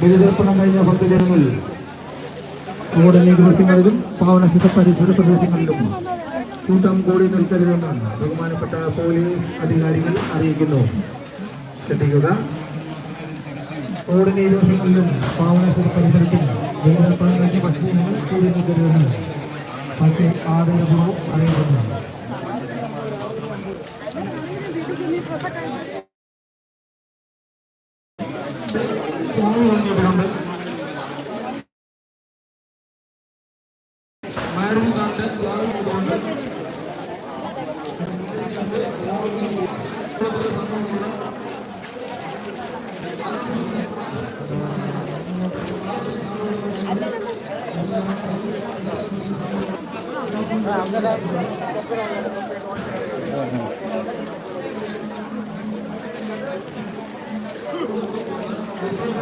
ബലിതർപ്പണം കഴിഞ്ഞ ഭക്തജനങ്ങൾ കൂടലി ദിവസങ്ങളിലും പാവനസിദ്ധ പരിസര പ്രദേശങ്ങളിലും കൂട്ടം കൂടി നിൽക്കരുതെന്ന് ബഹുമാനപ്പെട്ട പോലീസ് അധികാരികൾ അറിയിക്കുന്നു. ശ്രദ്ധിക്കുക. കൂടലി ദിവസങ്ങളിലും പാവനസിദ്ധ പരിസരത്തും ബലിതർപ്പണം കഴിഞ്ഞ ഭക്തജനങ്ങൾ കൂടി നിൽക്കരുതെന്ന് ഭക്തി ആദരപൂർവം അറിയിക്കുന്നു.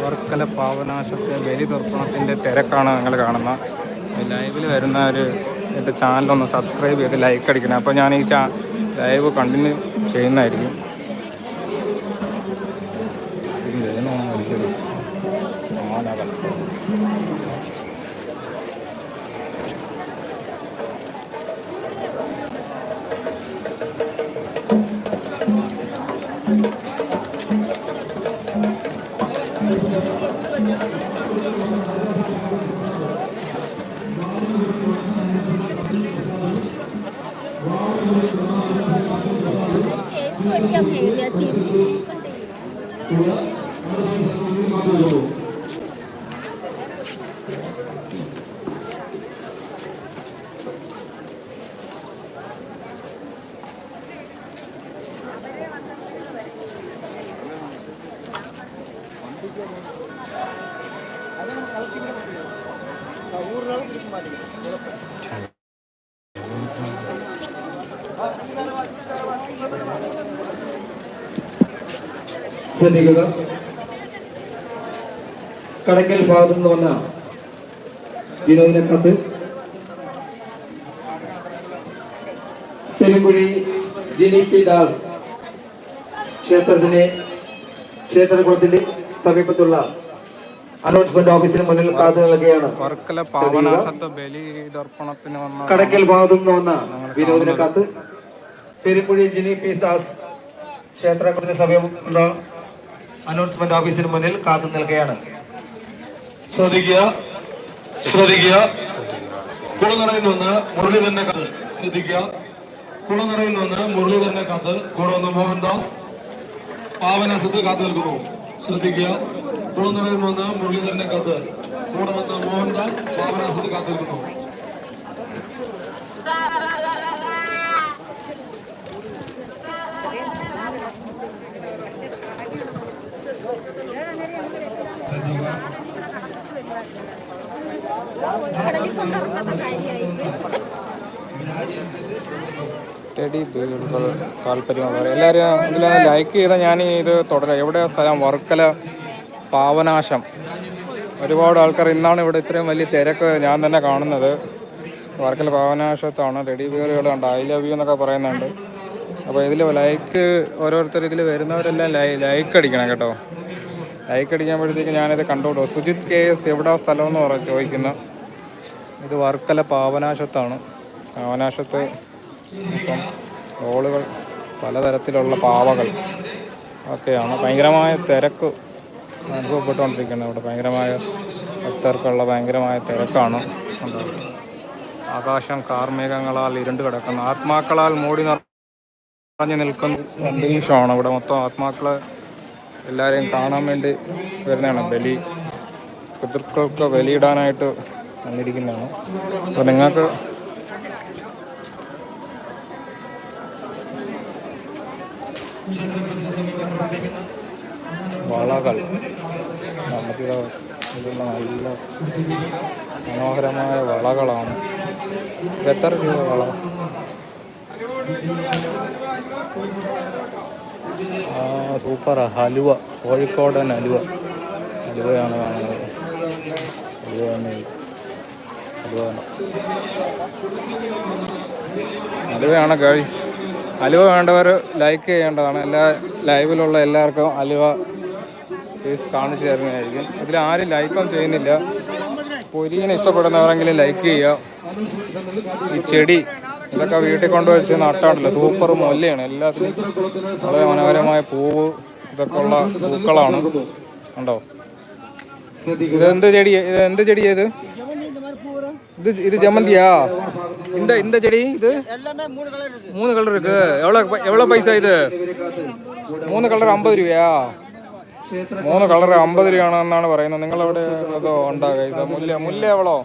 വർക്കല പാവനാശത്തെ ബലി ദർപ്പണത്തിന്റെ തിരക്കാണ് നിങ്ങൾ കാണുന്ന ലൈവിൽ വരുന്ന ഒരു എന്റെ ചാനലൊന്ന് സബ്സ്ക്രൈബ് ചെയ്ത് ലൈക്ക് അടിക്കണം. അപ്പോൾ ഞാൻ ഈ ചാ ലൈവ് കണ്ടിന്യൂ ചെയ്യുന്നതായിരിക്കും. ചേക്ക് കയറിയാ കടക്കൽ ഭാഗത്തു നിന്ന് വന്ന വിനോദിനെ കത്ത് പെരുങ്കുഴി ജിനി പി ദാസ് ക്ഷേത്രത്തിനെ ക്ഷേത്രകുളത്തിന്റെ സമീപത്തുള്ള അനൗൺസ്മെന്റ് ഓഫീസിന് മുന്നിൽ കാത്തു നൽകുകയാണ് കടക്കൽ ഭാഗത്തു നിന്ന് വന്ന വിനോദിനെ കാത്ത് പെരുങ്കുഴി ജിനി പി ദാസ് ക്ഷേത്രകുളത്തിന് സമീപത്തുള്ള അനൗൺസ്മെന്റ് ഓഫീസിന് മുന്നിൽ കാത്തു നിൽക്കുകയാണ്. ശ്രദ്ധിക്കുക. ശ്രദ്ധിക്കുക. കുളനിറയിൽ നിന്ന് മുരളി തന്നെ കത്ത്. ശ്രദ്ധിക്കുക. കുളനിറയിൽ നിന്ന് മുരളി തന്നെ കത്ത്. കൂടെ മോഹൻദാസ് പാവനാസത്ത് കാത്തു നിൽക്കുന്നു. ശ്രദ്ധിക്കുക. കുളനിറയിൽ നിന്ന് മുരളി തന്നെ കത്ത്. കൂടെ വന്ന് മോഹൻദാസ് പാവനാസത്ത് കാത്തു നിൽക്കുന്നു. ടെഡി ബേഡുകൾ താല്പര്യമുള്ളവർ എല്ലാവരും ഇതിൽ ലൈക്ക് ചെയ്താൽ ഞാൻ ഇത് തുടരാം. എവിടെ സ്ഥലം? വർക്കല പാവനാശം. ഒരുപാട് ആൾക്കാർ ഇന്നാണ് ഇവിടെ ഇത്രയും വലിയ തിരക്ക് ഞാൻ തന്നെ കാണുന്നത്. വർക്കല പാവനാശത്താണ്. ടെഡി ബിയറുകൾ ഉണ്ട് ഐ ലവ് യു എന്നൊക്കെ പറയുന്നുണ്ട്. അപ്പോൾ ഇതിൽ ലൈക്ക് ഓരോരുത്തർ ഇതിൽ വരുന്നവരെല്ലാം ലൈ ലൈക്ക് അടിക്കണം കേട്ടോ. ലൈക്ക് അടിക്കുമ്പോഴത്തേക്ക് ഞാനിത് കണ്ടോളൂ സുജിത് കെ എസ് എവിടെ സ്ഥലമെന്ന് എന്ന് ചോദിക്കുന്നു. ഇത് വർക്കല പാവനാശത്താണ്. പാവനാശത്ത് ഇപ്പം റോളുകൾ പലതരത്തിലുള്ള പാവകൾ ഒക്കെയാണ്. ഭയങ്കരമായ തിരക്ക് അനുഭവപ്പെട്ടുകൊണ്ടിരിക്കുന്നത് ഇവിടെ. ഭയങ്കരമായ ഭക്തർക്കുള്ള ഭയങ്കരമായ തിരക്കാണ്? ആകാശം കാർമേഘങ്ങളാൽ ഇരുണ്ട് കിടക്കുന്നു. ആത്മാക്കളാൽ മൂടി നിറഞ്ഞു നിൽക്കുന്ന. അന്തരീക്ഷമാണ് ഇവിടെ മൊത്തം. ആത്മാക്കളെ എല്ലാവരെയും കാണാൻ വേണ്ടി വരുന്നതാണ് ബലി. പിതൃക്കൾക്ക് ബലിയിടാനായിട്ട് വന്നിരിക്കുന്നതാണ്. അപ്പോൾ നിങ്ങൾക്ക് വളകൾ. നമ്മുടെ ഇതുള്ള നല്ല മനോഹരമായ വളകളാണ്. എത്ര രൂപ വള? ആ സൂപ്പറാ. ഹലുവ. കോഴിക്കോടൻ ഹലുവ. ഹലുവയാണ് കാണുന്നത്. ഹലുവ ഹലുവ ഹലുവയാണ് ഗൈസ് ഹലുവ വേണ്ടവർ ലൈക്ക് ചെയ്യേണ്ടതാണ്. എല്ലാ ലൈവിലുള്ള എല്ലാവർക്കും അലുവ പ്ലീസ് കാണിച്ചു തരുന്നതായിരിക്കും. ഇതിൽ ആരും ലൈക്കും ചെയ്യുന്നില്ല. പൊരിയിനെ ഇഷ്ടപ്പെടുന്നവരെങ്കിലും ലൈക്ക് ചെയ്യുക. ഈ ചെടി ഇതൊക്കെ വീട്ടിൽ കൊണ്ടുവച്ച് നട്ടാണ്ടല്ലോ. സൂപ്പർ മൊല്ലയാണ്. എല്ലാത്തിനും വളരെ മനോഹരമായ പൂവ് ഇതൊക്കെ ഉള്ള പൂക്കളാണ്. ഉണ്ടോ ഇത് എന്ത് ചെടി? ഇത് എന്ത് இது இது ஜமந்தியா இந்த இந்த செடி இது மூணு கலர் இருக்கு எவ்வளோ எவ்வளோ பைசா இது മൂന്ന് കളർ അമ്പത് രൂപയാ? മൂന്ന് കളർ അമ്പത് രൂപയാണെന്നാണ് പറയുന്നത്. നിങ്ങളവിടെ അതോ ഉണ്ടാകുക മുല്ല മുല്ല എവളോ?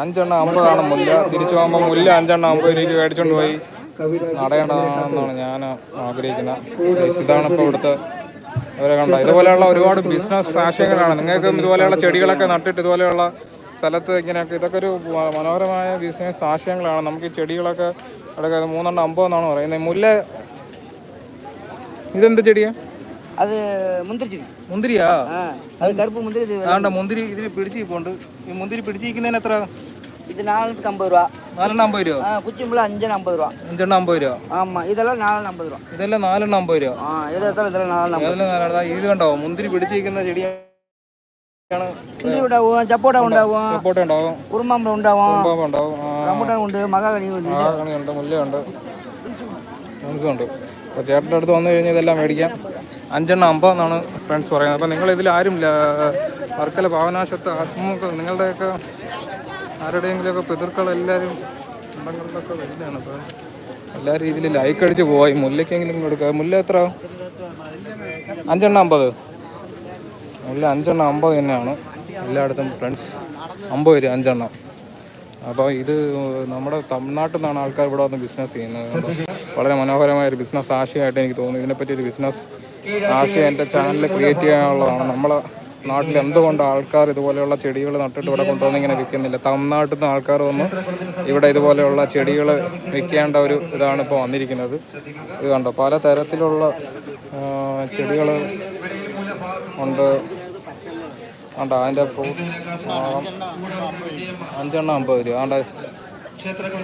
അഞ്ചെണ്ണം അമ്പതാണ് മുല്ല. തിരിച്ചു പോകുമ്പോ മുല്ല അഞ്ചെണ്ണം അമ്പത് രൂപയ്ക്ക് മേടിച്ചോണ്ട് പോയി. നടയണമെന്നാണ് ഞാൻ ആഗ്രഹിക്കുന്നത് ഇതാണ് ഇപ്പൊ ഇവിടുത്തെ ഇവരെ കണ്ട? ഇതുപോലെയുള്ള ഒരുപാട് ബിസിനസ് ആശയങ്ങളാണ്. നിങ്ങൾക്കും ഇതുപോലെയുള്ള ചെടികളൊക്കെ നട്ടിട്ട് ഇതുപോലെയുള്ള സ്ഥലത്ത് ഇങ്ങനെയൊക്കെ ഇതൊക്കെ ഒരു മനോഹരമായ ബിസിനസ് ആശയങ്ങളാണ്. നമുക്ക് ഈ ചെടികളൊക്കെ അടക്കം മൂന്നെണ്ണം അമ്പത് എന്നാണ് പറയുന്നത്. മുല്ല ഇതെന്ത് ചെടിയാ? അത് മുന്തിരി മുന്തിരിയാ? അത് കറുപ്പ് മുന്തിരി മുന്തിരി ഇതിൽ പിടിച്ചു പോണ്ട് ഈ മുന്തിരി പിടിച്ചിരിക്കുന്നതിന് എത്ര? இது நாலுக்கு ஐம்பது ரூபா നാലെണ്ണം അമ്പത് രൂപ ஆ குச்சிம்புல அஞ்சு ஐம்பது ரூபா അഞ്ചെണ്ണം അമ്പത് രൂപ ஆமாம் இதெல்லாம் நாலு ஐம்பது ரூபா ഇതെല്ലാം നാലെണ്ണം അമ്പത് രൂപ ஆ எதை எடுத்தாலும் இதெல்லாம் நாலு ஐம்பது അതിൽ നാലെണ്ണം ഇത് കണ്ടോ മുന്തിരി പിടിച്ചിരിക്കുന്ന ചെടിയാണ് முந்திரி உண்டாகும் சப்போட்டா உண்டாகும் സപ്പോട്ട ഉണ്ടാവും உருமாம்பழம் உண்டாகும் കുമ്പളം ഉണ്ടാവും ആ, ரம்புட்டான் உண்டு மகாகனி உண்டு ആകണിയുണ്ട് മുല്ലയുണ്ട് നമുക്കുണ്ട് അപ്പോൾ ചേട്ടൻ്റെ അടുത്ത് വന്നു കഴിഞ്ഞാൽ ഇതെല്ലാം മേടിക്കാം അഞ്ചെണ്ണം അമ്പത് എന്നാണ് ഫ്രണ്ട്സ് പറയുന്നത് അപ്പോൾ നിങ്ങൾ ഇതിൽ ആരും ല- വർക്കല പാവനാശത്ത് ആത്മക്ക് നിങ്ങളുടെയൊക്കെ ആരുടെയെങ്കിലുമൊക്കെ പിതൃക്കൾ എല്ലാവരും ഉണ്ടെങ്കിലൊക്കെ വരുന്നതാണ് അപ്പോൾ എല്ലാ രീതിയിലും ലൈക്ക് അടിച്ച് പോയി മുല്ലയ്ക്കെങ്കിലും കൊടുക്കുക മുല്ല എത്ര? അഞ്ചെണ്ണം അമ്പത്. മുല്ല അഞ്ചെണ്ണം അമ്പത് തന്നെയാണ്. എല്ലായിടത്തും ഫ്രണ്ട്സ് അമ്പത് വരും അഞ്ചെണ്ണം. അപ്പോൾ ഇത് നമ്മുടെ തമിഴ്നാട്ടിൽ നിന്നാണ് ആൾക്കാർ ഇവിടെ വന്ന് ബിസിനസ് ചെയ്യുന്നത്. വളരെ മനോഹരമായ ഒരു ബിസിനസ് ആശയമായിട്ട് എനിക്ക് തോന്നുന്നു. ഇതിനെപ്പറ്റി ഒരു ബിസിനസ് ആശയം എന്റെ ചാനലിൽ ക്രിയേറ്റ് ചെയ്യാനുള്ളതാണ്. നമ്മളെ നാട്ടിൽ എന്തുകൊണ്ട് ആൾക്കാർ ഇതുപോലെയുള്ള ചെടികൾ നട്ടിട്ട് ഇവിടെ കൊണ്ടുവന്ന് ഇങ്ങനെ വിൽക്കുന്നില്ല? തമിഴ്നാട്ടിൽ നിന്ന് ആൾക്കാർ വന്ന് ഇവിടെ ഇതുപോലെയുള്ള ചെടികൾ വിൽക്കേണ്ട ഒരു ഇതാണ് ഇപ്പോൾ വന്നിരിക്കുന്നത്. ഇത് കണ്ടോ? പല തരത്തിലുള്ള ചെടികൾ ഉണ്ട്. ആണ്ട അതിന്റെ അഞ്ചെണ്ണം അമ്പത് രൂപ. ആണ്ട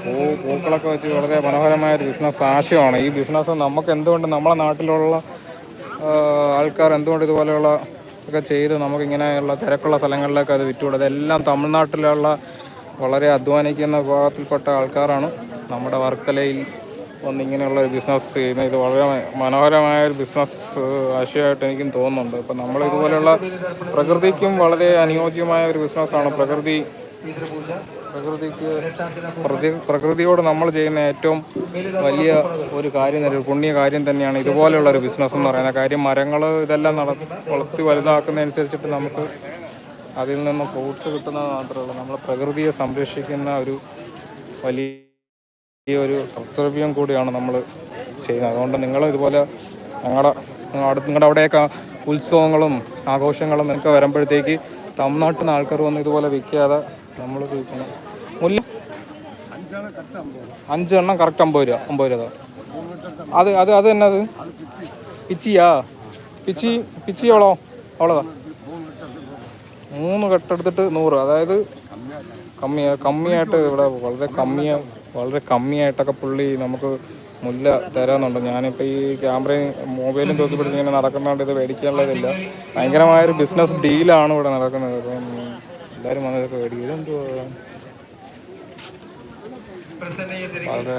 പൂ പൂക്കളൊക്കെ വെച്ച് വളരെ മനോഹരമായ ഒരു ബിസിനസ് ആശയമാണ്. ഈ ബിസിനസ് നമുക്ക് എന്തുകൊണ്ട് നമ്മളെ നാട്ടിലുള്ള ആൾക്കാർ എന്തുകൊണ്ട് ഇതുപോലെയുള്ള ഒക്കെ ചെയ്ത് നമുക്കിങ്ങനെയുള്ള തിരക്കുള്ള സ്ഥലങ്ങളിലൊക്കെ അത് വിറ്റുകൂടും അതെല്ലാം തമിഴ്നാട്ടിലുള്ള വളരെ അധ്വാനിക്കുന്ന വിഭാഗത്തിൽപ്പെട്ട ആൾക്കാരാണ്. നമ്മുടെ വർക്കലയിൽ വന്ന് ഇങ്ങനെയുള്ള ഒരു ബിസിനസ് ചെയ്യുന്നത് ഇത് വളരെ മനോഹരമായ ഒരു ബിസിനസ് ആശയമായിട്ട് എനിക്കും തോന്നുന്നുണ്ട്. ഇപ്പം നമ്മൾ ഇതുപോലെയുള്ള പ്രകൃതിക്കും വളരെ അനുയോജ്യമായ ഒരു ബിസിനസ്സാണ് പ്രകൃതി പ്രകൃതിക്ക് പ്രതി പ്രകൃതിയോട് നമ്മൾ ചെയ്യുന്ന ഏറ്റവും വലിയ ഒരു കാര്യം തന്നെ ഒരു പുണ്യ കാര്യം തന്നെയാണ് ഇതുപോലെയുള്ള ഒരു ബിസിനസ് എന്ന് പറയുന്ന കാര്യം മരങ്ങൾ ഇതെല്ലാം നട വളർത്തി വലുതാക്കുന്നതനുസരിച്ചിട്ട് നമുക്ക് അതിൽ നിന്ന് ഫ്രൂട്ട്സ് കിട്ടുന്നത് മാത്രമല്ല നമ്മൾ പ്രകൃതിയെ സംരക്ഷിക്കുന്ന ഒരു വലിയ ഒരു കർത്തവ്യം കൂടിയാണ് നമ്മൾ ചെയ്യുന്നത്. അതുകൊണ്ട് നിങ്ങൾ ഇതുപോലെ ഞങ്ങളുടെ നിങ്ങളുടെ അവിടെയൊക്കെ ഉത്സവങ്ങളും ആഘോഷങ്ങളും ഒക്കെ വരുമ്പോഴത്തേക്ക് തമിഴ്നാട്ടിൽ നിന്ന് ആൾക്കാർ വന്ന് ഇതുപോലെ വിൽക്കാതെ നമ്മൾ വിൽക്കണം മുല്ല അഞ്ചെണ്ണം കറക്റ്റ് അമ്പത് രൂപ അമ്പത് രൂപ അത് അത് അത് തന്നെ അത്? പിച്ചിയാ? പിച്ചി പിച്ചി എവളോ അവളതാ. മൂന്ന് കെട്ടെടുത്തിട്ട് നൂറ് അതായത് കമ്മിയാ കമ്മിയായിട്ട് ഇവിടെ വളരെ കമ്മിയാ വളരെ കമ്മിയായിട്ടൊക്കെ പുള്ളി നമുക്ക് മുല്ല തരാന്നുണ്ട്. ഞാനിപ്പോൾ ഈ ക്യാമറയും മൊബൈലും തൂക്കി ഇങ്ങനെ നടക്കുന്നതുകൊണ്ട് ഇത് മേടിക്കാനുള്ളതില്ല. ഭയങ്കരമായൊരു ബിസിനസ് ഡീലാണ് ഇവിടെ നടക്കുന്നത്. അപ്പം എല്ലാവരും വന്നതൊക്കെ മേടിക്കലും വളരെ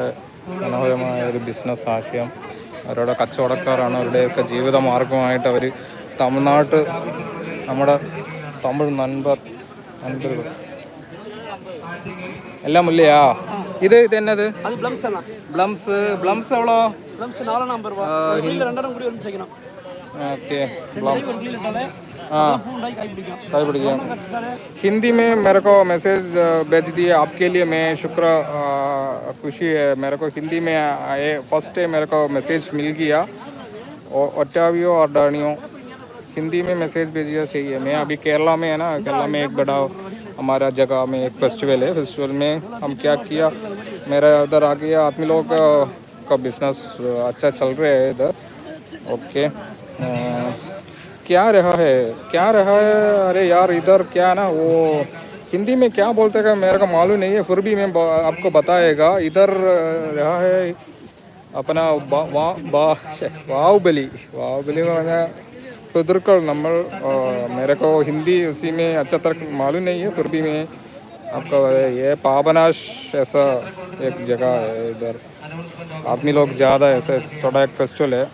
മനോഹരമായ ഒരു ബിസിനസ് ആശയം. അവരുടെ കച്ചവടക്കാരാണ്. അവരുടെയൊക്കെ ജീവിത മാർഗമായിട്ട് അവർ തമിഴ്നാട്ട് നമ്മുടെ തമിഴ് നൻപർ നൻപറുകൾ എല്ലാം ഇല്ലയാ ഇത് ഇത് എന്നത് ബ്ലംസ് ബ്ലംസ് എവളോ? ഓക്കെ. ബ്ലംസ് हाँ। बढ़ गया हिंदी में मेरे को मैसेज भेज दिए आपके लिए मैं शुक्र खुशी है। मेरे को हिंदी में ये फ़र्स्ट टाइम मेरे को मैसेज मिल गया। और ओटावियो और डानियो। हिंदी में मैसेज भेजिया सही है। मैं अभी केरला में है ना केरला में एक बड़ा हमारा जगह में एक फेस्टिवल है। फेस्टिवल में हम क्या किया मेरा उधर आ गया। आदमी लोग का, का बिज़नेस अच्छा चल रहा है इधर। ओके आ, क्या रहा है क्या रहा है अरे यार इधर क्या ना वो हिंदी में क्या बोलते हैं मेरे को मालूम नहीं है फिर भी मैं ब- आपको बताएगा इधर रहा है अपना बा- वा- बा- ശ്ശെ, ബാഹുബലി ബാഹുബലി എന്ന് പറഞ്ഞാൽ पितृकल नंबर मेरे को हिंदी उसी में अच्छा तरह मालूम नहीं है फिर भी मैं आपका ये पावनाश ऐसा एक जगह है इधर आदमी लोग ज़्यादा ऐसे थोड़ा एक फेस्टिवल है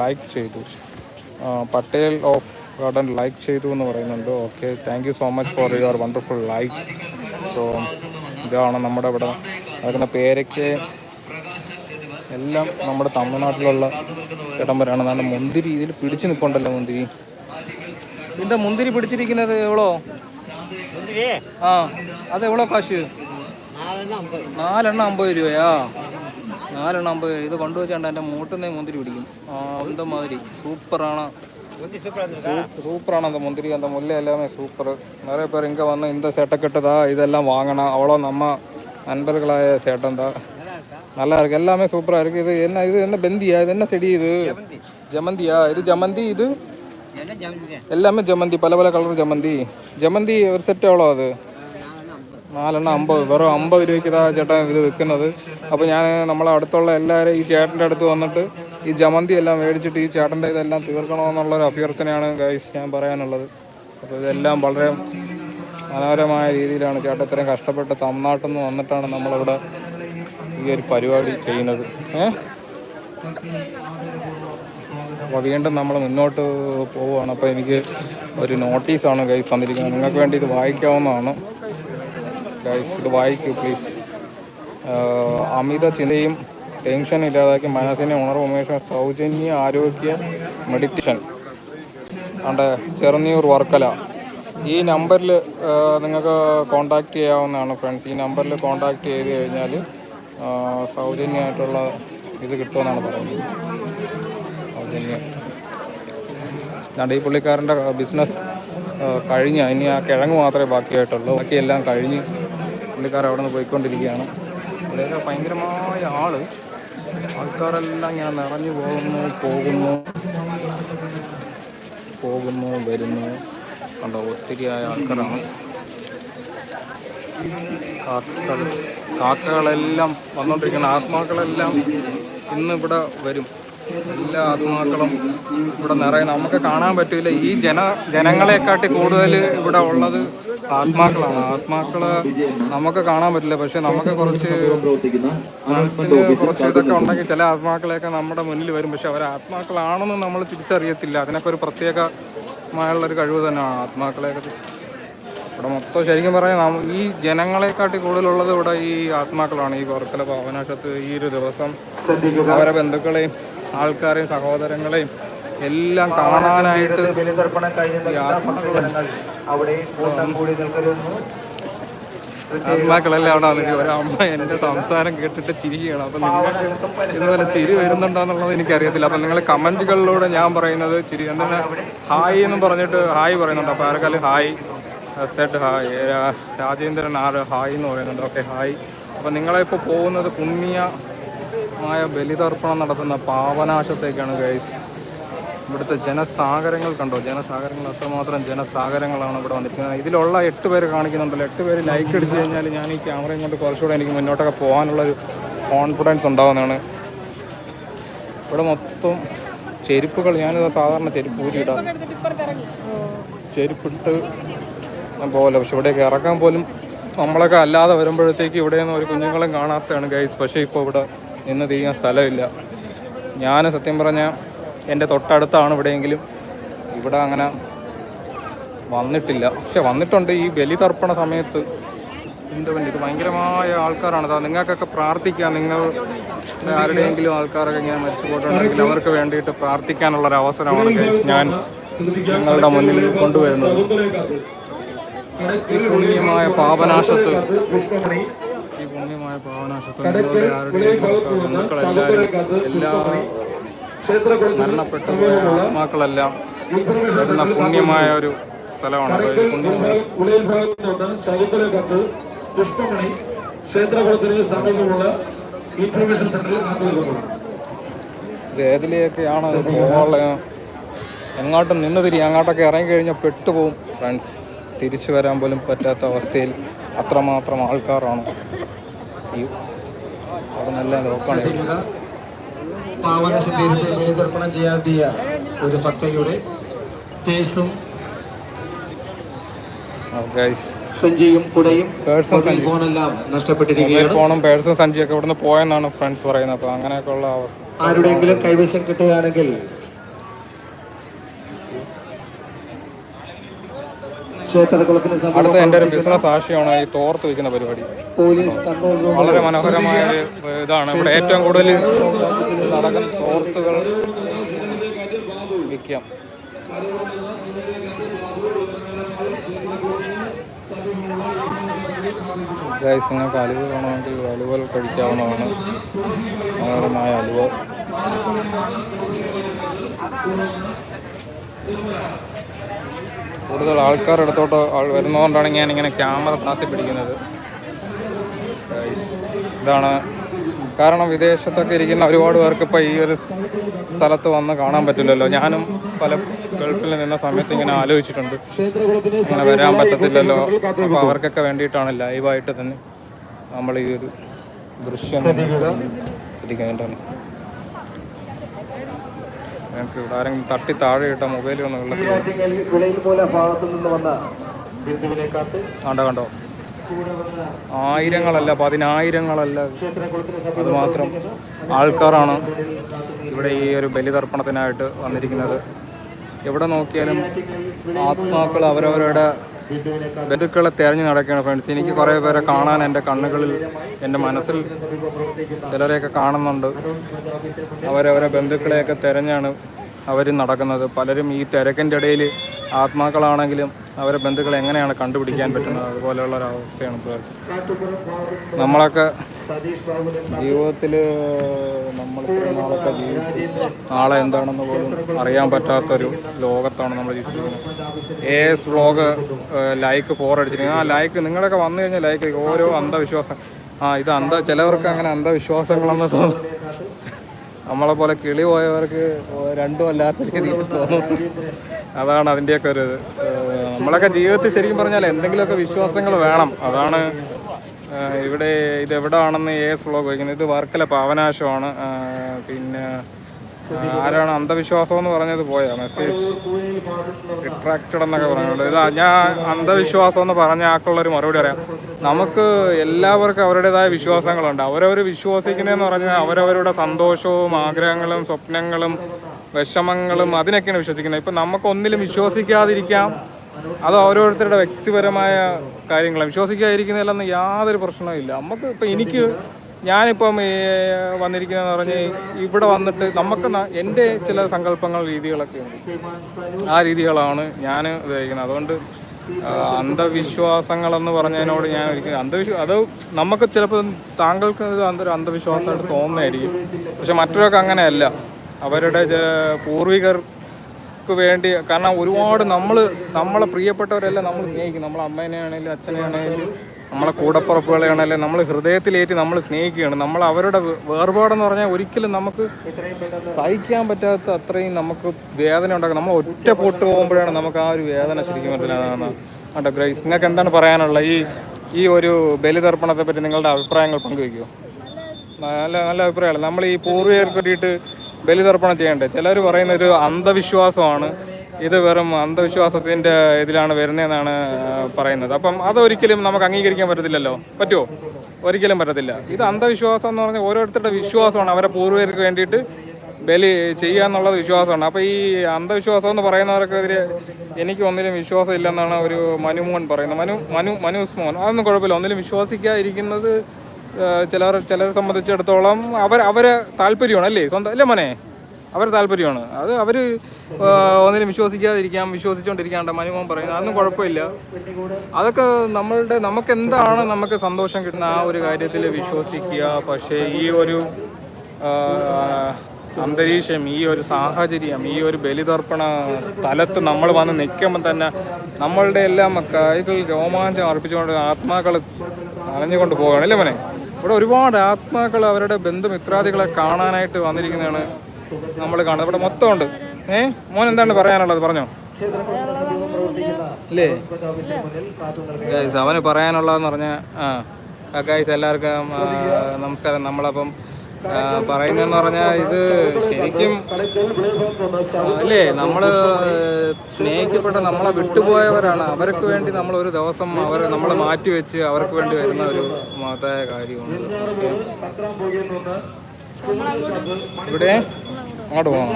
ലൈക്ക് ചെയ്തു ആ, പട്ടേൽ ഓഫ് ഗാർഡൻ ലൈക്ക് ചെയ്തു എന്ന് പറയുന്നുണ്ട്. Okay thank you so much for your wonderful like so ഇതാണ് നമ്മുടെ ഇവിടെ നടക്കുന്ന പേരയ്ക്ക് എല്ലാം നമ്മുടെ തമിഴ്നാട്ടിലുള്ള ഇടംബരാണ് നല്ല മുന്തിരി ഇതിൽ പിടിച്ചു നിൽപ്പുണ്ടല്ലോ മുന്തിരി. ഇതിന്റെ മുന്തിരി പിടിച്ചിരിക്കുന്നത് എവളോ? ആ അത് എവളോ കാശ്? നാലെണ്ണം അമ്പത് രൂപയാ? നാലെണ്ണം അമ്പത് ഇത് കൊണ്ടുവച്ചാണ്ട് എൻ്റെ മൂട്ടുന്നേ മുന്തിരി പിടിക്കും ആ എന്താ മാതിരി സൂപ്പറാണ് സൂപ്പറാണ് அந்த முந்திரி அந்த முல்லை எல்லாமே சூப்பர் நிறைய பேர் இங்கே வந்து இந்த சேட்டைக்கட்டுதா இதெல்லாம் வாங்கினா அவ்வளோ நம்ம நண்பர்களாய சேட்டம் தான் நல்லா இருக்கு எல்லாமே சூப்பராக இருக்கு இது என்ன இது என்ன பெந்தியா இது என்ன செடி இது ஜமந்தியா இது ஜமந்தி இது எல்லாமே ஜமந்தி பல பல കളർ ജമന്തി ജമന്തി ഒരു സെറ്റ് എവ്വളോ അത് നാലെണ്ണം അമ്പത് വെറും അമ്പത് രൂപയ്ക്ക് ഇതാ ചേട്ടൻ ഇത് വിൽക്കുന്നത് അപ്പോൾ ഞാൻ നമ്മളെ അടുത്തുള്ള എല്ലാവരും ഈ ചേട്ടന്റെ അടുത്ത് വന്നിട്ട് ഈ ജമന്തി എല്ലാം മേടിച്ചിട്ട് ഈ ചേട്ടന്റെ ഇതെല്ലാം തീർക്കണമെന്നുള്ളൊരു അഭ്യർത്ഥനയാണ് ഗൈസ് ഞാൻ പറയാനുള്ളത്. അപ്പോൾ ഇതെല്ലാം വളരെ മനോഹരമായ രീതിയിലാണ് ചേട്ടൻ ഇത്രയും കഷ്ടപ്പെട്ട് തമിഴ്നാട്ടിൽ നിന്ന് വന്നിട്ടാണ് നമ്മളിവിടെ ഈ ഒരു പരിപാടി ചെയ്യുന്നത്. അപ്പോൾ വീണ്ടും നമ്മൾ മുന്നോട്ട് പോവുകയാണ്. അപ്പോൾ എനിക്ക് ഒരു നോട്ടീസാണ് ഗൈസ് തന്നിരിക്കുന്നത്. നിങ്ങൾക്ക് വേണ്ടി ഇത് വായിക്കാവുന്നതാണ്. ഗൈസ് ഇത് വായിക്കൂ പ്ലീസ് അമിത ചിന്തയും ടെൻഷൻ ഇല്ലാതാക്കി മനസ്സിനെ ഉണർവ് ഉമേഷം സൗജന്യ ആരോഗ്യ മെഡിറ്റേഷൻ അണ്ട് ചെറുനീർ വർക്കല. ഈ നമ്പറിൽ നിങ്ങൾക്ക് കോണ്ടാക്ട് ചെയ്യാവുന്നതാണ് ഫ്രണ്ട്സ് ഈ നമ്പറിൽ കോണ്ടാക്ട് ചെയ്ത് കഴിഞ്ഞാൽ സൗജന്യമായിട്ടുള്ള ഇത് കിട്ടുമെന്നാണ് പറയുന്നത്. സൗജന്യം. അല്ലാണ്ട് ഈ പുള്ളിക്കാരന്റെ ബിസിനസ് കഴിഞ്ഞ ഇനി ആ കിഴങ്ങ് മാത്രമേ ബാക്കിയായിട്ടുള്ളൂ. ബാക്കിയെല്ലാം കഴിഞ്ഞ് പുള്ളിക്കാരൻ അവിടെ നിന്ന് പോയിക്കൊണ്ടിരിക്കുകയാണ്. പുള്ളിയൊക്കെ ഭയങ്കരമായ ആൾ. ആൾക്കാരെല്ലാം ഇങ്ങനെ നിറഞ്ഞു പോകുന്നു പോകുന്നു പോകുന്നു വരുന്നു. കണ്ടോ ഒത്തിരിയായ ആൾക്കാരാണ്. കാക്കകൾ കാക്കകളെല്ലാം വന്നുകൊണ്ടിരിക്കുന്ന ആത്മാക്കളെല്ലാം ഇന്നിവിടെ വരും. എല്ലാ ആത്മാക്കളും ഇവിടെ നിറയെ നമുക്ക് കാണാൻ പറ്റില്ല. ഈ ജന ജനങ്ങളെക്കാട്ടി കൂടുതൽ ഇവിടെ ഉള്ളത് ആത്മാക്കളാണ്. ആത്മാക്കൾ നമുക്ക് കാണാൻ പറ്റില്ല. പക്ഷെ നമുക്ക് കുറച്ച് കുറച്ച് ഇതൊക്കെ ഉണ്ടെങ്കിൽ ചില ആത്മാക്കളെയൊക്കെ നമ്മുടെ മുന്നിൽ വരും. പക്ഷെ അവർ ആത്മാക്കളാണെന്ന് നമ്മൾ തിരിച്ചറിയത്തില്ല. അതിനൊക്കെ ഒരു പ്രത്യേകമായുള്ളൊരു കഴിവ് തന്നെയാണ് ആത്മാക്കളെയൊക്കെ. ഇവിടെ മൊത്തം ശരിക്കും നാം- ഈ ജനങ്ങളെക്കാട്ടി കൂടുതലുള്ളത് ഇവിടെ ഈ ആത്മാക്കളാണ്. ഈ വർക്കല പാവനാശത്ത് ഈ ഒരു ദിവസം അവരെ ബന്ധുക്കളെയും ആൾക്കാരെയും സഹോദരങ്ങളെയും എല്ലാം കാണാനായിട്ട് ആത്മാക്കളെല്ലാം അവിടെ വന്നിട്ട് ഒരു അമ്മ എന്റെ സംസാരം കേട്ടിട്ട് ചിരിക്കുകയാണ് അപ്പം നിങ്ങൾ ഇതുപോലെ ചിരി വരുന്നുണ്ടോന്നുള്ളത് എനിക്കറിയത്തില്ല. അപ്പം നിങ്ങൾ കമന്റുകളിലൂടെ ഞാൻ പറയുന്നത് ചിരി. എന്താണ്? ഹായ് എന്ന് പറഞ്ഞിട്ട് ഹായ് പറയുന്നുണ്ട്. അപ്പോൾ ആർക്കാലും ഹായ്. Said hi. രാജേന്ദ്രൻ ആര്? ഹായ് എന്ന് പറയുന്നുണ്ട്. Okay hi. അപ്പം നിങ്ങളിപ്പോൾ പോകുന്നത് പുണ്യമായ ബലിതർപ്പണം നടത്തുന്ന പാവനാശത്തേക്കാണ് ഗൈസ് ഇവിടുത്തെ ജനസാഗരങ്ങൾ കണ്ടോ? ജനസാഗരങ്ങൾ അത്രമാത്രം ജനസാഗരങ്ങളാണ് ഇവിടെ വന്നിരിക്കുന്നത്. ഇതിലുള്ള എട്ട് പേര് കാണിക്കുന്നുണ്ടല്ലോ. എട്ട് പേര് ലൈക്ക് അടിച്ചു കഴിഞ്ഞാൽ ഞാൻ ഈ ക്യാമറയും കൊണ്ട് കുറച്ചുകൂടെ എനിക്ക് മുന്നോട്ടൊക്കെ പോകാനുള്ളൊരു കോൺഫിഡൻസ് ഉണ്ടാവുന്നതാണ്. ഇവിടെ മൊത്തം ചെരുപ്പുകൾ ഞാനിത് സാധാരണ ചെരുപ്പ് ഊരിയിടാം ചെരുപ്പിട്ട് പോകല പക്ഷെ ഇവിടെയൊക്കെ ഇറക്കാൻ പോലും നമ്മളൊക്കെ അല്ലാതെ വരുമ്പോഴത്തേക്ക് ഇവിടെ നിന്ന് ഒരു കുഞ്ഞുങ്ങളും കാണാത്തതാണ് ഗൈസ് പക്ഷേ ഇപ്പോൾ ഇവിടെ നിന്ന് തിരിയാൻ സ്ഥലമില്ല. ഞാൻ സത്യം പറഞ്ഞാൽ എന്റെ തൊട്ടടുത്താണ് ഇവിടെയെങ്കിലും. ഇവിടെ അങ്ങനെ വന്നിട്ടില്ല. പക്ഷെ വന്നിട്ടുണ്ട് ഈ ബലി തർപ്പണ സമയത്ത്. എന്താ വേണ്ടി? ഇത് ഭയങ്കരമായ ആൾക്കാരാണ്. നിങ്ങൾക്കൊക്കെ പ്രാർത്ഥിക്കാം. നിങ്ങൾ ആരുടെയെങ്കിലും ആൾക്കാരൊക്കെ ഇങ്ങനെ മരിച്ചു പോയിട്ടുണ്ടെങ്കിൽ അവർക്ക് വേണ്ടിയിട്ട് പ്രാർത്ഥിക്കാനുള്ള ഒരു അവസരമാണ് ഞാൻ നിങ്ങളുടെ മുന്നിൽ കൊണ്ടുവരുന്നത്. പുണ്യമായ പാപനാശത്ത് ആരുടെയും ബന്ധുക്കളെല്ലാവരും എല്ലാ മരണപ്പെട്ടു പോയ ആത്മാക്കളെല്ലാം പുണ്യമായ ഒരു സ്ഥലമാണ്. ശകുന്തലകത്ത് പുഷ്പമണി ക്ഷേത്രകുളത്തിന് സമീപമുള്ള ഇൻഫർമേഷൻ സെന്ററിൽ ഏതിലേക്കാണ് പോകാനുള്ള എങ്ങോട്ടും നിന്ന് തിരി അങ്ങോട്ടൊക്കെ ഇറങ്ങിക്കഴിഞ്ഞാൽ പെട്ടുപോകും ഫ്രണ്ട്സ് തിരിച്ചു വരാൻ പോലും പറ്റാത്ത അവസ്ഥയിൽ അത്രമാത്രം ആൾക്കാരാണ്. അവിടെ നല്ല ലോക്കാണ്. ബലിതർപ്പണം ചെയ്യാതെത്തിയ ഒരു ഭക്തയുടെ പേഴ്സും സഞ്ചിയും കുടയും ഫോണെല്ലാം നഷ്ടപ്പെട്ടിരിക്കുകയാണ്. ഫോണും പേഴ്സും സഞ്ചിയൊക്കെ ഇവിടുന്ന് പോയെന്നാണ് ഫ്രണ്ട്സ് പറയുന്നത്. അപ്പൊ അങ്ങനെയൊക്കെ ഉള്ള അവസ്ഥ. ആരുടെയെങ്കിലും കൈവശം കിട്ടുകയാണെങ്കിൽ ക്ഷേത്രകുളത്തിന് അടുത്ത എന്റെ ഒരു ബിസിനസ് ആശയമാണ് ഈ തോർത്ത് വയ്ക്കുന്ന പരിപാടി. പോലീസ് കൺട്രോൾ റൂം വളരെ മനോഹരമായ ഇതാണ്. ഇവിടെ ഏറ്റവും കൂടുതൽ നടക്കുന്ന തോർത്തുകൾ വിൽക്കാം. ഗൈസ് നിങ്ങൾക്ക് അലുവ വേണമെങ്കിൽ അലുവൽ കഴിക്കാവുന്നതാണ്. മനോഹരമായ അലുവ. കൂടുതൽ ആൾക്കാരുടെ അടുത്തോട്ട് ആൾ- വരുന്നതുകൊണ്ടാണ് ഞാൻ ഇങ്ങനെ ക്യാമറ താത്തി പിടിക്കുന്നത്. ഇതാണ് കാരണം വിദേശത്തൊക്കെ ഇരിക്കുന്ന ഒരുപാട് പേർക്ക് ഇപ്പോൾ ഈ ഒരു സ്ഥലത്ത് വന്ന് കാണാൻ പറ്റില്ലല്ലോ. ഞാനും പല ഗൾഫിൽ നിന്ന സമയത്ത് ഇങ്ങനെ ആലോചിച്ചിട്ടുണ്ട്. ഇങ്ങനെ വരാൻ പറ്റത്തില്ലല്ലോ. അപ്പോൾ അവർക്കൊക്കെ വേണ്ടിയിട്ടാണ് ലൈവായിട്ട് തന്നെ നമ്മൾ ഈ ഒരു ദൃശ്യം ഇരിക്കുന്നതാണ് ഇവിടെ ആരെങ്കിലും തട്ടി താഴെ ഇട്ട മൊബൈൽ ഒന്നും വെള്ളത്തിൽ കണ്ടോ? കണ്ടോ ആയിരങ്ങളല്ല പതിനായിരങ്ങളല്ല. അത് മാത്രം ആൾക്കാരാണ് ഇവിടെ ഈ ഒരു ബലിതർപ്പണത്തിനായിട്ട് വന്നിരിക്കുന്നത്. എവിടെ നോക്കിയാലും ആത്മാക്കൾ അവരവരുടെ ബന്ധുക്കളെ തെരഞ്ഞു നടക്കുകയാണ് ഫ്രണ്ട്സ് എനിക്ക് കുറേ പേരെ കാണാൻ എന്റെ കണ്ണുകളിൽ എന്റെ മനസ്സിൽ ചിലരെയൊക്കെ കാണുന്നുണ്ട്. അവരവരെ ബന്ധുക്കളെയൊക്കെ തിരഞ്ഞാണ് അവർ നടക്കുന്നത്. പലരും ഈ തിരക്കിന്റെ ഇടയിൽ ആത്മാക്കളാണെങ്കിലും അവരെ ബന്ധുക്കളെ എങ്ങനെയാണ് കണ്ടുപിടിക്കാൻ പറ്റുന്നത്? അതുപോലെയുള്ള ഒരു അവസ്ഥയാണ് നമ്മളൊക്കെ ജീവിതത്തിൽ നമ്മൾ നാളൊക്കെ ജീവിച്ചു നാളെ എന്താണെന്ന് പോലും അറിയാൻ പറ്റാത്തൊരു ലോകത്താണ് നമ്മൾ ജീവിച്ചിരിക്കുന്നത്. എ എസ് ലൈക്ക് ഫോർ അടിച്ചിരിക്കുന്നത് ആ ലൈക്ക് നിങ്ങളൊക്കെ വന്നു കഴിഞ്ഞാൽ ലൈക്ക് ഓരോ അന്ധവിശ്വാസം. ആ ഇത് അന്ധ ചിലവർക്ക് അങ്ങനെ അന്ധവിശ്വാസങ്ങളെന്ന് തോന്നുന്നു. നമ്മളെ പോലെ കിളി പോയവർക്ക് രണ്ടും അല്ലാത്ത രീതിയിൽ തോന്നും അതാണ് അതിന്റെയൊക്കെ ഒരു നമ്മളൊക്കെ ജീവിതത്തിൽ ശരിക്കും പറഞ്ഞാൽ എന്തെങ്കിലുമൊക്കെ വിശ്വാസങ്ങൾ വേണം. അതാണ് ഇവിടെ ഇത് എവിടെയാണെന്ന് എ എസ് വ്ളോഗ് വയ്ക്കുന്നത് ഇത് വർക്കല പാവനാശമാണ്. പിന്നെ ആരാണ് അന്ധവിശ്വാസം എന്ന് പറഞ്ഞത് പോയാ? മെസ്സേജ് റിട്രാക്റ്റഡ് എന്നൊക്കെ പറയുന്നത് ഇതാ ഞാൻ അന്ധവിശ്വാസം എന്ന് പറഞ്ഞ ആൾക്കുള്ള ഒരു മറുപടി പറയാം. നമുക്ക് എല്ലാവർക്കും അവരുടേതായ വിശ്വാസങ്ങളുണ്ട്. അവരവർ വിശ്വസിക്കുന്നതെന്ന് പറഞ്ഞാൽ അവരവരുടെ സന്തോഷവും ആഗ്രഹങ്ങളും സ്വപ്നങ്ങളും വിഷമങ്ങളും അതിനൊക്കെയാണ് വിശ്വസിക്കുന്നത്. ഇപ്പം നമുക്കൊന്നിലും വിശ്വസിക്കാതിരിക്കാം. അത് ഓരോരുത്തരുടെ വ്യക്തിപരമായ കാര്യങ്ങളാണ് വിശ്വസിക്കാതിരിക്കുന്നതിലൊന്നും യാതൊരു പ്രശ്നവും ഇല്ല. നമുക്ക് ഇപ്പം എനിക്ക് ഞാനിപ്പം വന്നിരിക്കുന്നതെന്ന് പറഞ്ഞ് ഇവിടെ വന്നിട്ട് നമുക്ക് എന്റെ ചില സങ്കല്പങ്ങൾ രീതികളൊക്കെ ഉണ്ട്. ആ രീതികളാണ് ഞാൻ ഉപയോഗിക്കുന്നത്. അതുകൊണ്ട് അന്ധവിശ്വാസങ്ങളെന്ന് പറഞ്ഞതിനോട് ഞാൻ ഒരിക്കലും അന്ധവിശ്വാസം അത് നമുക്ക് ചിലപ്പോൾ താങ്കൾക്ക് അതൊരു അന്ധ- അന്ധവിശ്വാസമായിട്ട് തോന്നുന്നതായിരിക്കും. പക്ഷെ മറ്റൊരാൾക്ക് അങ്ങനെയല്ല. അവരുടെ ചെ- പൂർവികർക്ക് വേണ്ടി കാരണം ഒരുപാട് നമ്മൾ നമ്മളെ പ്രിയപ്പെട്ടവരെല്ലാം നമ്മൾ സ്നേഹിക്കും. നമ്മളെ അമ്മേനെ ആണെങ്കിലും അച്ഛനെ ആണെങ്കിലും നമ്മളെ കൂടപ്പുറപ്പുകളെ ആണെങ്കിലും നമ്മൾ ഹൃദയത്തിലേറ്റി നമ്മൾ സ്നേഹിക്കുകയാണ്. നമ്മൾ അവരുടെ വേർപാടെന്ന് പറഞ്ഞാൽ ഒരിക്കലും നമുക്ക് സഹിക്കാൻ പറ്റാത്ത അത്രയും നമുക്ക് വേദന ഉണ്ടാക്കും. നമ്മൾ ഒറ്റ പൊട്ട് പോകുമ്പോഴാണ് നമുക്ക് ആ ഒരു വേദന ശരിക്കും മനസ്സിലാകുന്നത്. കേട്ടോ ഗ്രൈസ് നിങ്ങൾക്ക് എന്താണ് പറയാനുള്ളത്? ഈ ഈ ഒരു ബലിതർപ്പണത്തെ പറ്റി നിങ്ങളുടെ അഭിപ്രായങ്ങൾ പങ്കുവയ്ക്കുമോ നല്ല നല്ല അഭിപ്രായമാണ്. നമ്മൾ ഈ പൂർവികർക്ക് വേണ്ടിയിട്ട് ബലിതർപ്പണം ചെയ്യണ്ടേ? ചിലർ പറയുന്ന ഒരു അന്ധവിശ്വാസമാണ്. ഇത് വെറും അന്ധവിശ്വാസത്തിന്റെ ഇതിലാണ് വരുന്നതെന്നാണ് പറയുന്നത്. അപ്പം അതൊരിക്കലും നമുക്ക് അംഗീകരിക്കാൻ പറ്റത്തില്ലല്ലോ? പറ്റുമോ ഒരിക്കലും പറ്റത്തില്ല. ഇത് അന്ധവിശ്വാസം എന്ന് പറഞ്ഞാൽ ഓരോരുത്തരുടെ വിശ്വാസമാണ്. അവരെ പൂർവികർക്ക് വേണ്ടിയിട്ട് ബലി ചെയ്യുക എന്നുള്ളത് വിശ്വാസമാണ്. അപ്പോൾ ഈ അന്ധവിശ്വാസം എന്ന് പറയുന്നവർക്കെതിരെ എനിക്ക് ഒന്നിലും വിശ്വാസം ഇല്ലെന്നാണ് ഒരു മനുമോൻ പറയുന്നത്. മനു മനു മനുസ്മോൻ അതൊന്നും കുഴപ്പമില്ല. ഒന്നിലും വിശ്വസിക്കാതിരിക്കുന്നത് ചിലർ ചിലരെ സംബന്ധിച്ചിടത്തോളം അവർ അവരെ താല്പര്യമാണ് അല്ലേ? സ്വന്തം അല്ലേ മോനെ? അവരെ താല്പര്യമാണ്. അത് അവർ ഒന്നിനും വിശ്വസിക്കാതിരിക്കാം വിശ്വസിച്ചുകൊണ്ടിരിക്കാണ്ട് മനുമോൻ പറയുന്നത്. അതൊന്നും കുഴപ്പമില്ല. അതൊക്കെ നമ്മളുടെ നമുക്ക് എന്താണ് നമുക്ക് സന്തോഷം കിട്ടുന്ന ആ ഒരു കാര്യത്തിൽ വിശ്വസിക്കുക. പക്ഷേ ഈ ഒരു അന്തരീക്ഷം ഈ ഒരു സാഹചര്യം ഈ ഒരു ബലിതർപ്പണ സ്ഥലത്ത് നമ്മൾ വന്ന് നിൽക്കുമ്പോൾ തന്നെ നമ്മളുടെ എല്ലാം കൈകൾ രോമാഞ്ചം അർപ്പിച്ചുകൊണ്ട് ആത്മാക്കൾ അലഞ്ഞുകൊണ്ട് പോവുകയാണ് അല്ലേ മോനെ? ഇവിടെ ഒരുപാട് ആത്മാക്കൾ അവരുടെ ബന്ധുമിത്രാദികളെ കാണാനായിട്ട് വന്നിരിക്കുന്നതാണ് നമ്മൾ കാണുന്നത്. ഇവിടെ മൊത്തമുണ്ട്. ഏ? മോൻ എന്താണ് പറയാനുള്ളത്? പറഞ്ഞോ. ഗൈസ് അവന് പറയാനുള്ളതെന്ന് പറഞ്ഞാൽ ആ. ഗൈസ് എല്ലാവർക്കും നമസ്കാരം. നമ്മളപ്പം പറയുന്നതെന്ന് പറഞ്ഞാൽ ഇത് ശരിക്കും അല്ലേ നമ്മൾ സ്നേഹിക്കപ്പെട്ട നമ്മളെ വിട്ടുപോയവരാണ്. അവർക്ക് വേണ്ടി നമ്മൾ ഒരു ദിവസം അവർ നമ്മൾ മാറ്റിവെച്ച് അവർക്ക് വേണ്ടി വരുന്ന ഒരു മഹത്തായ കാര്യമാണ് ഇവിടെ അങ്ങോട്ട് പോകണം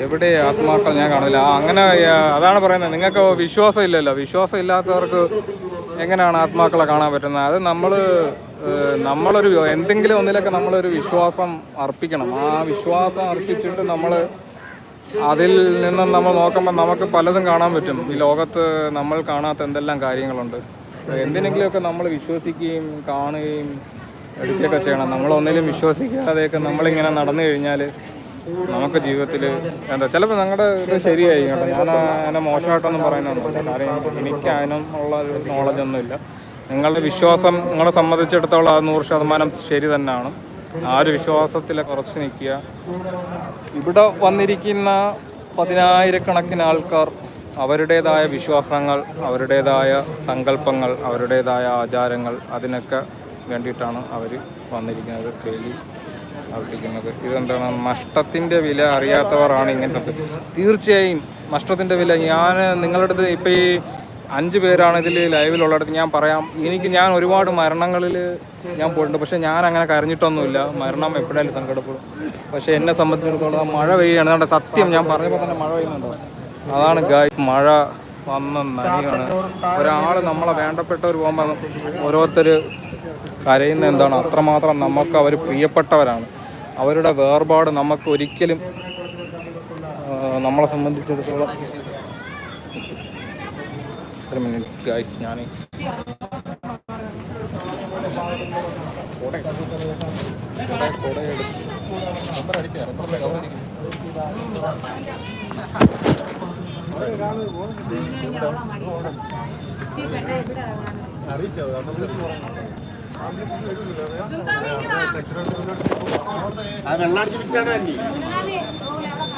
എവിടെ ആത്മാർത്ഥം ഞാൻ കാണില്ല ആ, അങ്ങനെ അതാണ് പറയുന്നത്. നിങ്ങൾക്ക് വിശ്വാസം ഇല്ലല്ലോ. വിശ്വാസം ഇല്ലാത്തവർക്ക് എങ്ങനെയാണ് ആത്മാക്കളെ കാണാൻ പറ്റുന്നത്? അത് നമ്മൾ നമ്മളൊരു എന്തെങ്കിലും ഒന്നിലൊക്കെ നമ്മളൊരു വിശ്വാസം അർപ്പിക്കണം. ആ വിശ്വാസം അർപ്പിച്ചിട്ട് നമ്മൾ അതിൽ നിന്നും നമ്മൾ നോക്കുമ്പോൾ നമുക്ക് പലതും കാണാൻ പറ്റും. ഈ ലോകത്ത് നമ്മൾ കാണാത്ത എന്തെല്ലാം കാര്യങ്ങളുണ്ട്. എന്തിനെങ്കിലുമൊക്കെ നമ്മൾ വിശ്വസിക്കുകയും കാണുകയും എടുക്കുകയൊക്കെ ചെയ്യണം. നമ്മളൊന്നിലും വിശ്വസിക്കാതെയൊക്കെ നമ്മളിങ്ങനെ നടന്നു കഴിഞ്ഞാൽ നമുക്ക് ജീവിതത്തിൽ എന്താ ചിലപ്പോൾ ഞങ്ങളുടെ ഇത് ശരിയായി കേട്ടോ. ഞാൻ അതിനെ മോശമായിട്ടൊന്നും പറയാനൊന്നും എനിക്ക് അതിനുള്ള ഒരു നോളജൊന്നുമില്ല നിങ്ങളുടെ വിശ്വാസം നിങ്ങളെ സംബന്ധിച്ചിടത്തോളം അത് നൂറ് ശതമാനം ശരി തന്നെയാണ്. ആ ഒരു വിശ്വാസത്തിൽ കുറച്ച് നിൽക്കുക. ഇവിടെ വന്നിരിക്കുന്ന പതിനായിരക്കണക്കിന് ആൾക്കാർ അവരുടേതായ വിശ്വാസങ്ങൾ അവരുടേതായ സങ്കല്പങ്ങൾ അവരുടേതായ ആചാരങ്ങൾ അതിനൊക്കെ വേണ്ടിയിട്ടാണ് അവർ വന്നിരിക്കുന്നത് ഡെയിലി അവർക്കുന്നത് ഇതെന്താണ്? നഷ്ടത്തിന്റെ വില അറിയാത്തവരാണ് ഇങ്ങനത്തെ. തീർച്ചയായും നഷ്ടത്തിന്റെ വില. ഞാൻ നിങ്ങളുടെ ഇപ്പോൾ ഈ അഞ്ച് പേരാണ് ഇതിൽ ലൈവിലുള്ളിടത്ത്. ഞാൻ പറയാം എനിക്ക് ഞാൻ ഒരുപാട് മരണങ്ങളിൽ ഞാൻ പോയിട്ടുണ്ട്. പക്ഷേ ഞാൻ അങ്ങനെ കരഞ്ഞിട്ടൊന്നുമില്ല. മരണം എപ്പോഴായാലും സങ്കടപ്പെടും. പക്ഷേ എന്നെ സംബന്ധിച്ചിടത്തോളം മഴ പെയ്യാണ് അതുകൊണ്ട് സത്യം. ഞാൻ പറഞ്ഞപ്പോൾ തന്നെ മഴ പെയ്യുന്നുണ്ടോ. അതാണ് ഗായ് മഴ വന്ന നനിയാണ്. ഒരാൾ നമ്മളെ വേണ്ടപ്പെട്ടവർ പോകുമ്പോൾ ഓരോരുത്തർ കരയുന്ന എന്താണ്? അത്രമാത്രം നമുക്ക് അവർ പ്രിയപ്പെട്ടവരാണ്. അവരുടെ വേർപാട് നമുക്ക് ഒരിക്കലും നമ്മളെ സംബന്ധിച്ചിടത്തോളം ഒരു മിനിറ്റ് ഗായ്സ് ഞാൻ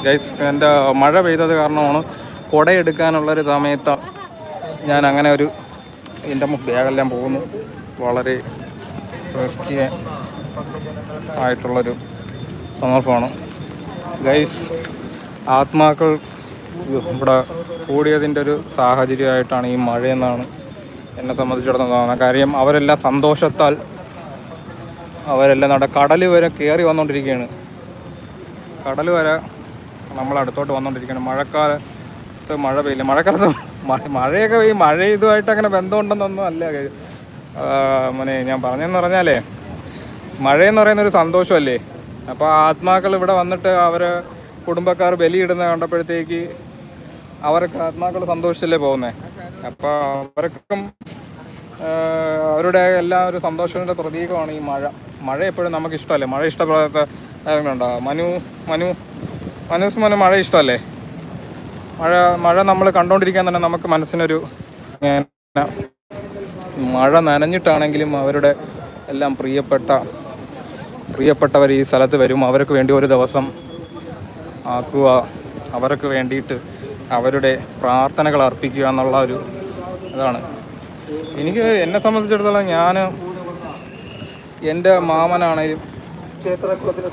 ഗൈസ് എന്റെ മഴ പെയ്തത് കാരണമാണ് കുടയെടുക്കാനുള്ളൊരു സമയത്ത് ഞാൻ അങ്ങനെ ഒരു എന്റെ ബാഗെല്ലാം പോകുന്നു. വളരെ റിസ്കി ആയിട്ടുള്ളൊരു സന്ദർഭമാണ്. ഗൈസ് ആത്മാക്കൾ ഇവിടെ കൂടിയതിന്റെ ഒരു സാഹചര്യമായിട്ടാണ് ഈ മഴയെന്നാണ് എന്നെ സംബന്ധിച്ചിടത്തോളം തോന്നുന്നത് കാര്യം. അവരെല്ലാം സന്തോഷത്താൽ അവരെല്ലാം നമ്മുടെ കടൽ വരെ കയറി വന്നുകൊണ്ടിരിക്കുകയാണ് കടൽ വരെ നമ്മൾ അടുത്തോട്ട് വന്നുകൊണ്ടിരിക്കുകയാണ് മഴക്കാലത്ത് മഴ പെയ്യില്ല. മഴക്കാലത്ത് മഴയൊക്കെ ഈ മഴ ഇതുമായിട്ട് അങ്ങനെ ബന്ധമുണ്ടെന്നൊന്നും അല്ല. മനെ ഞാൻ പറഞ്ഞതെന്ന് പറഞ്ഞാലേ മഴയെന്ന് പറയുന്ന ഒരു സന്തോഷമല്ലേ? അപ്പോൾ ആത്മാക്കൾ ഇവിടെ വന്നിട്ട് അവർ കുടുംബക്കാർ ബലിയിടുന്ന കണ്ടപ്പോഴത്തേക്ക് അവർക്ക് ആത്മാക്കൾ സന്തോഷിച്ചല്ലേ പോകുന്നത് അപ്പോൾ അവർക്കും അവരുടെ എല്ലാ ഒരു സന്തോഷത്തിന്റെ പ്രതീകമാണ് ഈ മഴ. മഴ എപ്പോഴും നമുക്ക് ഇഷ്ടമല്ലേ മഴ ഇഷ്ടപ്പെടാത്ത കാര്യങ്ങളുണ്ടോ? മനു മനു മനുസ് മനു മഴ ഇഷ്ടമല്ലേ? മഴ മഴ നമ്മൾ കണ്ടുകൊണ്ടിരിക്കാൻ തന്നെ നമുക്ക് മനസ്സിനൊരു മഴ നനഞ്ഞിട്ടാണെങ്കിലും അവരുടെ എല്ലാം പ്രിയപ്പെട്ട പ്രിയപ്പെട്ടവർ ഈ സ്ഥലത്ത് വരും. അവർക്ക് വേണ്ടി ഒരു ദിവസം ആക്കുക. അവർക്ക് വേണ്ടിയിട്ട് അവരുടെ പ്രാർത്ഥനകൾ അർപ്പിക്കുക എന്നുള്ള ഒരു ഇതാണ്. എനിക്ക് എന്നെ സംബന്ധിച്ചിടത്തോളം ഞാൻ എന്റെ മാമനാണേലും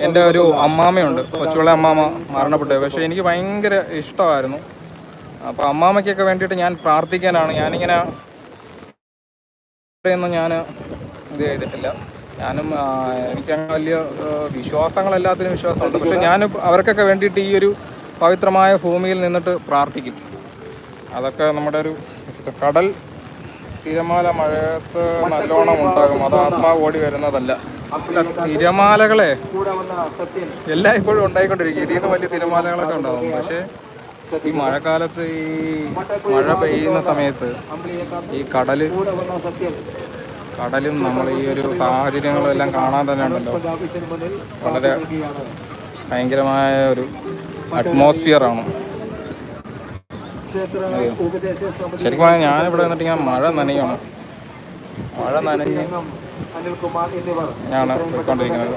എന്റെ ഒരു അമ്മാമയുണ്ട്. കൊച്ചുള്ള അമ്മാമ മരണപ്പെട്ടു. പക്ഷേ എനിക്ക് ഭയങ്കര ഇഷ്ടമായിരുന്നു. അപ്പോൾ അമ്മാമയ്ക്കൊക്കെ വേണ്ടിയിട്ട് ഞാൻ പ്രാർത്ഥിക്കാനാണ്. ഞാനിങ്ങനെ ഒന്നും ഞാൻ ഇത് ചെയ്തിട്ടില്ല. ഞാനും എനിക്ക് എനിക്കങ്ങനെ വലിയ വിശ്വാസങ്ങളെല്ലാത്തിനും വിശ്വാസമുണ്ട്. പക്ഷെ ഞാൻ അവർക്കൊക്കെ വേണ്ടിയിട്ട് ഈ ഒരു പവിത്രമായ ഭൂമിയിൽ നിന്നിട്ട് പ്രാർത്ഥിക്കും. അതൊക്കെ നമ്മുടെ ഒരു കടൽ തിരമാല മഴയത്ത് നല്ലോണം ഉണ്ടാകും. അത് ആത്മാവ് ഓടി വരുന്നതല്ല. തിരമാലകളെ എല്ലാം ഇപ്പോഴും ഉണ്ടായിക്കൊണ്ടിരിക്കും. ഇതിൽ നിന്ന് വലിയ തിരമാലകളൊക്കെ ഉണ്ടാവും. പക്ഷേ ഈ മഴക്കാലത്ത് ഈ മഴ പെയ്യുന്ന സമയത്ത് ഈ കടൽ കടലും നമ്മൾ ഈ ഒരു സാഹചര്യങ്ങളും എല്ലാം കാണാൻ തന്നെ ഉണ്ടല്ലോ. വളരെ ഭയങ്കരമായ ഒരു അറ്റ്മോസ്ഫിയർ ആണ്? ശരിക്കും ഞാനിവിടെ വന്നിട്ട് ഇങ്ങനെ മഴ നനയാണ് മഴ നനഞ്ഞ് അനിൽകുമാർ എന്നിവർ ഞാൻ പോയിക്കൊണ്ടിരിക്കുന്നത്.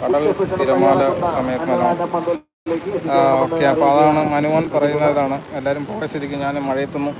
കടൽ തിരമാല സമയത്ത് ഓക്കെ അപ്പോൾ അതാണ് മനുവൻ പറയുന്നതാണ്. എല്ലാവരും പോയ സ്ഥിതിക്ക് ഞാൻ മഴയത്തുനിന്ന്